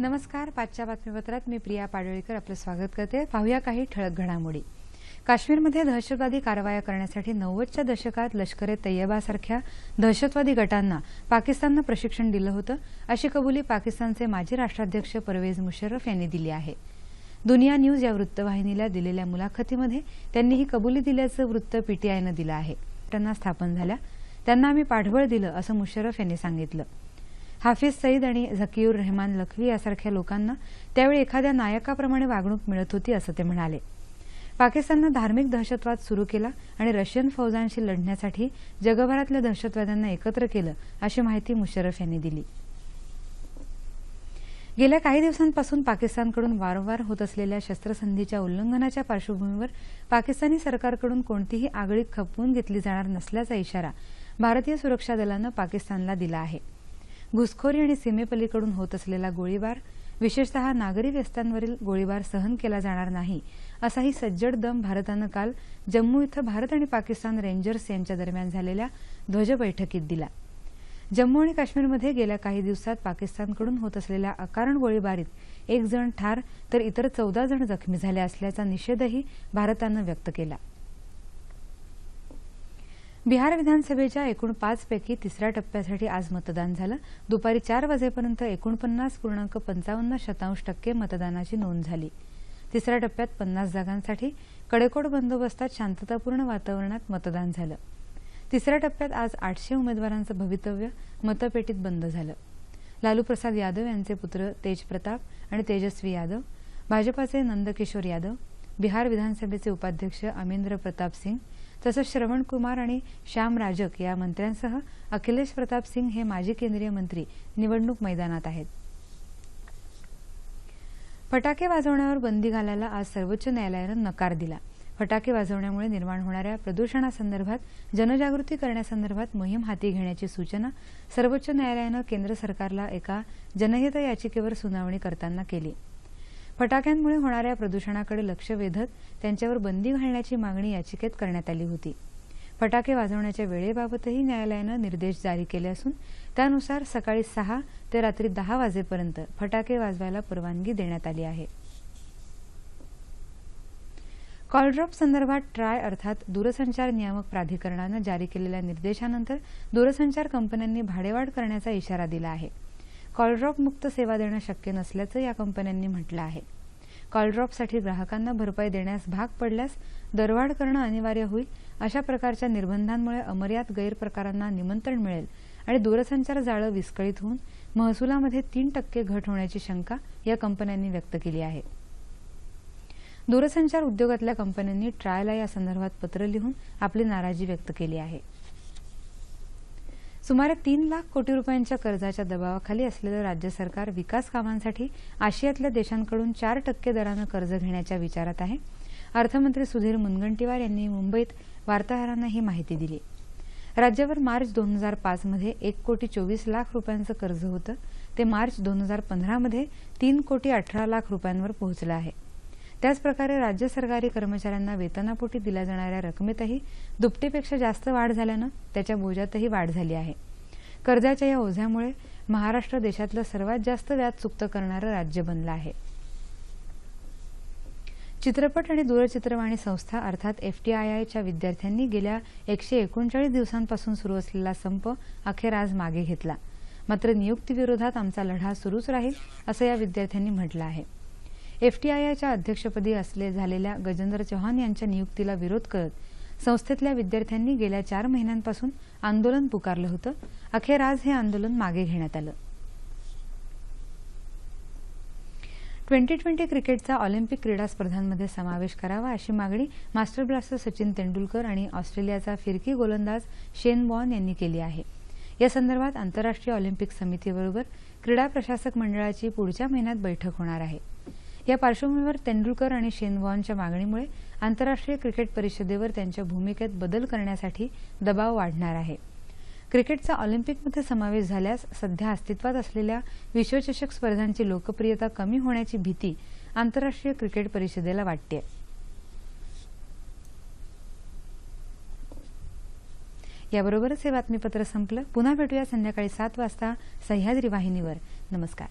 नमस्कार पाचच्या बातमीपत्रात मी प्रिया पाडळीकर आपलं स्वागत करते. पाहूया काही ठळक घडामोडी. काश्मीरमध्ये दहशतवादी कारवाया करण्यासाठी नव्वदच्या दशकात लष्कर ए तय्यबासारख्या दहशतवादी गटांना पाकिस्ताननं प्रशिक्षण दिलं होतं अशी कबुली पाकिस्तानचे माजी राष्ट्राध्यक्ष परवेज मुशर्रफ यांनी दिली आहे. दुनिया न्यूज या वृत्तवाहिनीला दिलेल्या मुलाखतीमध्ये त्यांनी ही कबुली दिल्याचं वृत्त पीटीआयनं दिलं आहे. त्यांना स्थापन झाल्या. त्यांना आम्ही पाठबळ दिलं असं मुशर्रफ यांनी सांगितलं. हाफिज सईद आणि झकीऊर रहमान लखवी यासारख्या लोकांना त्यावेळी एखाद्या नायकाप्रमाणे वागणूक मिळत होती असं ते म्हणाले. पाकिस्ताननं धार्मिक दहशतवाद सुरू केला आणि रशियन फौजांशी लढण्यासाठी जगभरातल्या दहशतवाद्यांना एकत्र केलं अशी माहिती मुशर्रफ यांनी दिली. गेल्या काही दिवसांपासून पाकिस्तानकडून वारंवार होत असलेल्या शस्त्रसंधीच्या उल्लंघनाच्या पार्श्वभूमीवर पाकिस्तानी सरकारकडून कोणतीही आगळीक खपवून घेतली जाणार नसल्याचा इशारा भारतीय सुरक्षा दलानं पाकिस्तानला दिला आहे. घुसखोरी आणि सीमेपलीकडून होत असलेला गोळीबार विशेषतः नागरी व्यस्तांवरील गोळीबार सहन केला जाणार नाही असाही सज्जड दम भारतानं काल जम्मू इथं भारत आणि पाकिस्तान रेंजर्स यांच्या दरम्यान झालेल्या ध्वज बैठकीत दिला. जम्मू आणि काश्मीरमध्ये गेल्या काही दिवसात पाकिस्तानकडून होत असलेल्या अकारण गोळीबारीत एक जण ठार तर इतर चौदा जण जखमी झाले असल्याचा निषेधही भारतानं व्यक्त केला. बिहार विधानसभेच्या एकूण पाचपैकी तिसऱ्या टप्प्यासाठी आज मतदान झालं. दुपारी चार वाजेपर्यंत एकोणपन्नास पूर्णांक पंचावन्न शतांश टक्के मतदानाची नोंद झाली. तिसऱ्या टप्प्यात पन्नास जागांसाठी कडेकोट बंदोबस्तात शांततापूर्ण वातावरणात मतदान झालं. तिसऱ्या टप्प्यात आज आठशे उमेदवारांचं भवितव्य मतपेटीत बंद झालं. लालू प्रसाद यादव यांचे पुत्र तेज प्रताप आणि तेजस्वी यादव भाजपाचे नंदकिशोर यादव बिहार विधानसभेचे उपाध्यक्ष अमेंद्र प्रताप सिंग तसंच श्रवण कुमार आणि श्याम राजक या मंत्र्यांसह अखिलेश प्रताप सिंग हे माजी केंद्रीय मंत्री निवडणूक मैदानात आहेत. फटाके वाजवण्यावर बंदी घालायला आज सर्वोच्च न्यायालयानं नकार दिला. फटाके वाजवण्यामुळे निर्माण होणाऱ्या प्रदूषणासंदर्भात जनजागृती करण्यासंदर्भात मोहीम हाती घेण्याची सूचना सर्वोच्च न्यायालयानं केंद्र सरकारला एका जनहित याचिकेवर सुनावणी करताना केली. फटाक्यांमुळे होणाऱ्या प्रदूषणाकडे लक्ष वेधत त्यांच्यावर बंदी घालण्याची मागणी याचिकेत करण्यात आली होती. फटाके वाजवण्याच्या वेळेबाबतही न्यायालयानं निर्देश जारी केले असून त्यानुसार सकाळी सहा ते रात्री दहा वाजेपर्यंत फटाके वाजवायला परवानगी देण्यात आली आहे. कॉलड्रॉप संदर्भात ट्राय अर्थात दूरसंचार नियामक प्राधिकरणानं जारी केलेल्या निर्देशानंतर दूरसंचार कंपन्यांनी भाडेवाढ करण्याचा इशारा दिला आहे. कॉलड्रॉप मुक्त सेवा देणं शक्य नसल्याचं या कंपन्यांनी म्हटलं आहे. कॉलड्रॉपसाठी ग्राहकांना भरपाई देण्यास भाग पडल्यास दरवाढ करणं अनिवार्य होईल अशा प्रकारच्या निर्बंधांमुळे अमर्याद गैरप्रकारांना निमंत्रण मिळेल आणि दूरसंचार जाळं विस्कळीत होऊन महसुलामध्ये तीन टक्के घट होण्याची शंका या कंपन्यांनी व्यक्त केली आहे. दूरसंचार उद्योगातल्या कंपन्यांनी ट्रायला या संदर्भात पत्र लिहून आपली नाराजी व्यक्त केली आहे. सुमारे तीन लाख कोटी रुपयांच्या कर्जाच्या दबावाखाली असलेलं राज्य सरकार विकास कामांसाठी आशियातल्या देशांकडून चार टक्के दरानं कर्ज घेण्याच्या विचारात आहे. अर्थमंत्री सुधीर मुनगंटीवार यांनी मुंबईत वार्ताहरांना ही माहिती दिली. राज्यावर मार्च दोन हजार पाचमध्ये एक कोटी चोवीस लाख रुपयांचं कर्ज होतं. ते मार्च दोन हजार पंधरामध्ये तीन कोटी अठरा लाख रुपयांवर पोहोचलं आहे. त्याचप्रकारे राज्य सरकारी कर्मचाऱ्यांना वेतनापोटी दिल्या जाणाऱ्या रकमेतही दुपटीपेक्षा जास्त वाढ झाल्यानं त्याच्या बोजातही वाढ झाली आहे. कर्जाच्या या ओझ्यामुळे महाराष्ट्र देशातलं सर्वात जास्त व्याज चुकतं करणारं राज्य बनलं आहे. चित्रपट आणि दूरचित्रवाणी संस्था अर्थात एफटीआयआयच्या विद्यार्थ्यांनी गेल्या एकशे एकोणचाळीस दिवसांपासून सुरू असलेला संप अखेर आज मागे घेतला. मात्र नियुक्तीविरोधात आमचा लढा सुरूच राहील असं या विद्यार्थ्यांनी म्हटलं आहे. एफटीआयआयच्या अध्यक्षपदी असले झालेल्या गजेंद्र चौहान यांच्या नियुक्तीला विरोध करत संस्थेतल्या विद्यार्थ्यांनी गेल्या चार महिन्यांपासून आंदोलन पुकारलं होतं. अखेर आज हे आंदोलन मागे घेण्यात आलं. ट्वेंटी ट्वेंटी क्रिकेटचा ऑलिम्पिक क्रीडा स्पर्धांमध्ये समावेश करावा अशी मागणी मास्टर ब्लास्टर सचिन तेंडुलकर आणि ऑस्ट्रेलियाचा फिरकी गोलंदाज शेन बॉन यांनी केली आहे. या संदर्भात आंतरराष्ट्रीय ऑलिम्पिक समितीबरोबर क्रीडा प्रशासक मंडळाची पुढच्या महिन्यात बैठक होणार आहे. या पार्श्वभूमीवर तेंडुलकर आणि शेनवॉनच्या मागणीमुळे आंतरराष्ट्रीय क्रिकेट परिषदेवर त्यांच्या भूमिकेत बदल करण्यासाठी दबाव वाढणार आहे. क्रिकेटचा ऑलिम्पिकमध्ये समावेश झाल्यास सध्या अस्तित्वात असलेल्या विश्वचषक स्पर्धांची लोकप्रियता कमी होण्याची भीती आंतरराष्ट्रीय क्रिकेट परिषदेला वाटते याबरोबरच हे बातमीपत्र संपलं. पुन्हा भेटूया संध्याकाळी सात वाजता सह्याद्री वाहिनीवर. नमस्कार.